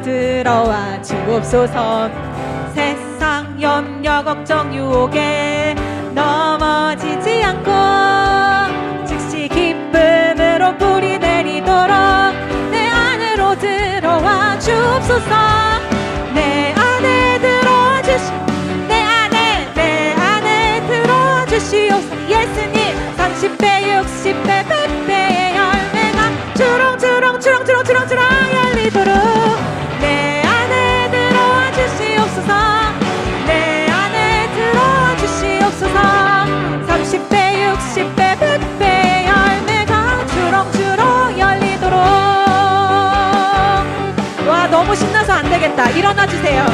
들어와 주옵소서. 세상 염려 걱정 유혹에 넘어지지 않고 즉시 기쁨으로 뿌리 내리도록 내 안으로 들어와 주옵소서. 내 안에 들어와 주시 내 안에 내 안에 들어와 주시옵소서. 예수님 30배 60배 100배 되겠다. 일어나 주세요.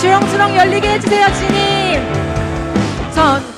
주렁주렁 열리게 해주세요 주님. 말씀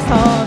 さ